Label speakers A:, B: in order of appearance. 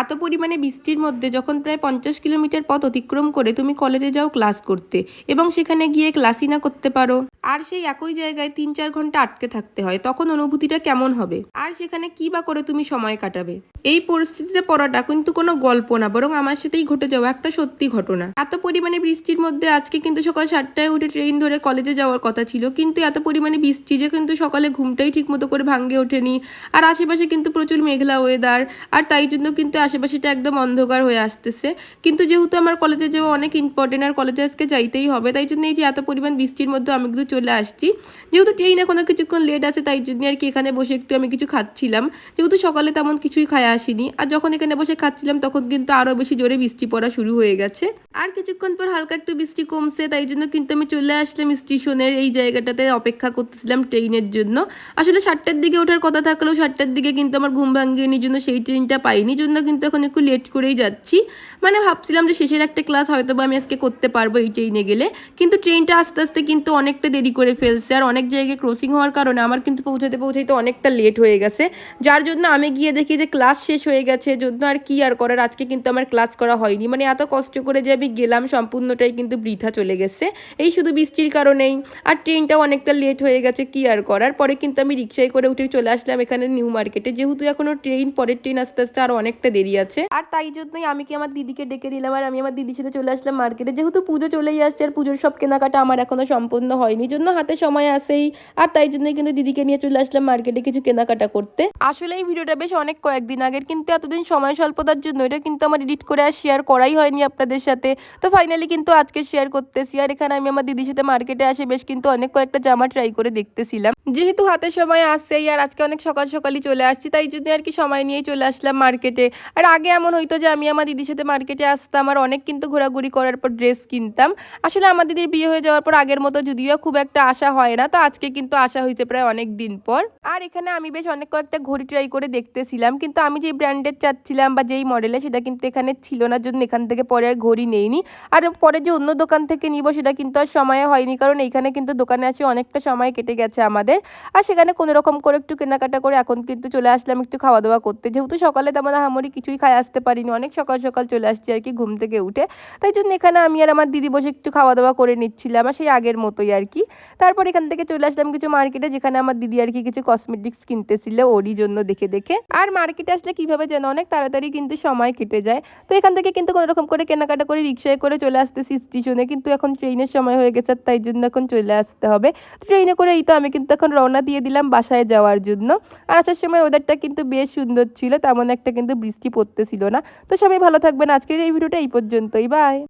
A: এত পরিমাণে বৃষ্টির মধ্যে যখন প্রায় পঞ্চাশ কিলোমিটার পথ অতিক্রম করে তুমি কলেজে যাও ক্লাস করতে এবং সেখানে গিয়ে ক্লাসই না করতে পারো। আর সেই একই জায়গায় তিন চার ঘণ্টা আটকে থাকতে হয়, তখন অনুভূতিটা কেমন হবে? আর সেখানে কি বা করে তুমি সময় কাটাবে? এই পরিস্থিতিতে পড়াটা কিন্তু কোনো গল্প না, বরং আমার সাথেই ঘটে যাওয়া একটা সত্যি ঘটনা। এত পরিমাণে বৃষ্টির মধ্যে আজকে কিন্তু সকাল সাতটায় উঠে ট্রেন ধরে কলেজে যাওয়ার কথা ছিল, কিন্তু এত পরিমাণে বৃষ্টি যে কিন্তু সকালে ঘুমটাই ঠিক মতো করে ভাঙ্গে ওঠেনি। আর আশেপাশে কিন্তু প্রচুর মেঘলা ওয়েদার আর তাই জন্য কিন্তু আশেপাশেটা একদম অন্ধকার হয়ে আসতেছে। কিন্তু যেহেতু আমার কলেজে যাওয়া অনেক ইম্পর্টেন্ট আর কলেজে আজকে যাইতেই হবে, তাই জন্য এই যে এত পরিমাণ বৃষ্টির মধ্যে আমি কিন্তু চলে আসছি। যেহেতু ট্রেন এখনও কিছুক্ষণ লেট আছে, তাই জন্য আর কি এখানে বসে একটু আমি কিছু খাচ্ছিলাম। যেহেতু সকালে তেমন কিছুই খায় আসিনি। আর যখন এখানে বসে খাচ্ছিলাম, তখন কিন্তু আরও বেশি জোরে বৃষ্টি পড়া শুরু হয়ে গেছে। আর কিছুক্ষণ পর হালকা একটু বৃষ্টি কমছে, তাই জন্য কিন্তু আমি চলে আসলাম স্টেশনের এই জায়গাটাতে অপেক্ষা করতেছিলাম ট্রেনের জন্য। আসলে সাতটার দিকে ওঠার কথা থাকলেও সাতটার দিকে কিন্তু আমার ঘুম ভাঙ্গিনি জন্য সেই ট্রেনটা পাইনি, জন্য কিন্তু এখন একটু লেট করেই যাচ্ছি। মানে ভাবছিলাম যে শেষের একটা ক্লাস হয়তো আমি আজকে করতে পারব এই ট্রেনে গেলে। কিন্তু ট্রেনটা আস্তে আস্তে কিন্তু অনেকটা দেরি করে ফেলছে, আর অনেক জায়গায় ক্রসিং হওয়ার কারণে আমার কিন্তু পৌঁছাতে পৌঁছাইতে অনেকটা লেট হয়ে গেছে। যার জন্য আমি গিয়ে দেখি যে ক্লাস শেষ হয়ে গেছে জন্য আর কি আর করার? আজকে কিন্তু আমার ক্লাস করা হয়নি। মানে এত কষ্ট করে যে আমি গেলাম, সম্পূর্ণটাই কিন্তু বৃথা চলে গেছে। এই শুধু বৃষ্টির কারণেই। আর ট্রেনটাও অনেকটা লেট হয়ে গেছে, কি আর করার? পরে কিন্তু আমি রিক্সায় করে উঠে চলে আসলাম এখানে নিউ মার্কেটে যেহেতু এখনও ট্রেন পরের ট্রেন আস্তে আস্তে আরও অনেকটা দেরি আছে। আর তাই জন্যই আমি কি আমার দিদিকে ডেকে দিলাম, আর আমি আমার দিদির সাথে চলে আসলাম মার্কেটে যেহেতু পুজো চলেই আসছে, আর পুজোর সব কেনাকাটা আমার এখনও সম্পূর্ণ হয়নি। জন্য হাতে সময় আসেই আর তাই জন্যই কিন্তু দিদিকে নিয়ে চলে আসলাম মার্কেটে কিছু কেনাকাটা করতে। আসলে এই ভিডিওটা বেশ অনেক কয়েকদিন আগের কিন্তু এতদিন সময় স্বল্পতার জন্য এটা কিন্তু আমার এডিট করে আর শেয়ার করাই হয়নি আপনাদের সাথে। তো ফাইনালি কিন্তু আজকে শেয়ার করতেছি। আর এখানে আমি আমার দিদির সাথে মার্কেটে আসে বেশ কিন্তু অনেক কয়েকটা জামা ট্রাই করে দেখতেছিলাম। যেহেতু হাতে সময় আসছেই আর আজকে অনেক সকাল সকালই চলে আসছি, তাই জন্য আর কি সময় নিয়েই চলে আসলাম মার্কেটে। আর আগে এমন হইতো যে আমি আমার দিদির সাথে মার্কেটে আসতাম আর অনেক কিন্তু ঘোরাঘুরি করার পর ড্রেস কিনতাম। আসলে আমার দিদির বিয়ে হয়ে যাওয়ার পর আগের মতো যদিও খুব একটা আশা হয় না, তো আজকে কিন্তু আশা হয়েছে প্রায় অনেক দিন পর। আর এখানে আমি বেশ অনেক কয়েকটা ঘড়ি ট্রাই করে দেখতেছিলাম, কিন্তু আমি যেই ব্র্যান্ডের চাচ্ছিলাম বা যেই মডেলে সেটা কিন্তু এখানে ছিল না জন্য এখান থেকে পরে আর ঘড়ি নেইনি। আর পরে যে অন্য দোকান থেকে নিব সেটা কিন্তু আর সময় হয়নি, কারণ এইখানে কিন্তু দোকানে আসে অনেকটা সময় কেটে গেছে আমাদের। আর সেখানে কোনো রকম করে একটু কেনাকাটা করে এখন কিন্তু চলে আসলাম একটু খাওয়া দাওয়া করতে। যেহেতু সকালে তেমন হামরি কিছুই খাই আসতে পারিনি, অনেক সকাল সকাল চলে আসছি আর কি ঘুম থেকে উঠে। তাই জন্য এখানে আমি আর আমার দিদি বসে একটু খাওয়া দাওয়া করে নিচ্ছিলাম আর সেই আগের মতোই আর কি। তারপর এখান থেকে চলে আসলাম কিছু মার্কেটে, যেখানে আমার দিদি আর কি কিছু কসমেটিক্স কিনতেছিল ওরই জন্য দেখে দেখে। আর মার্কেটে আসলে কীভাবে যেন অনেক তাড়াতাড়ি কিন্তু সময় কেটে যায়। তো এখান থেকে কিন্তু কোনো রকম করে কেনাকাটা করে রিক্সায় করে চলে আসতেছি স্টেশনে কিন্তু এখন ট্রেনের সময় হয়ে গেছে, তাই জন্য এখন চলে আসতে হবে। ট্রেনে করে এই তো আমি কিন্তু এখন রওনা দিয়ে দিলাম বাসায় যাওয়ার জন্য। আর আসার সময় ওয়েদারটা কিন্তু বেশ সুন্দর ছিল, তেমন একটা কিন্তু বৃষ্টি পড়তেছিল না। তো সবাই ভালো থাকবেন। আজকের এই ভিডিওটা এই পর্যন্তই। বাই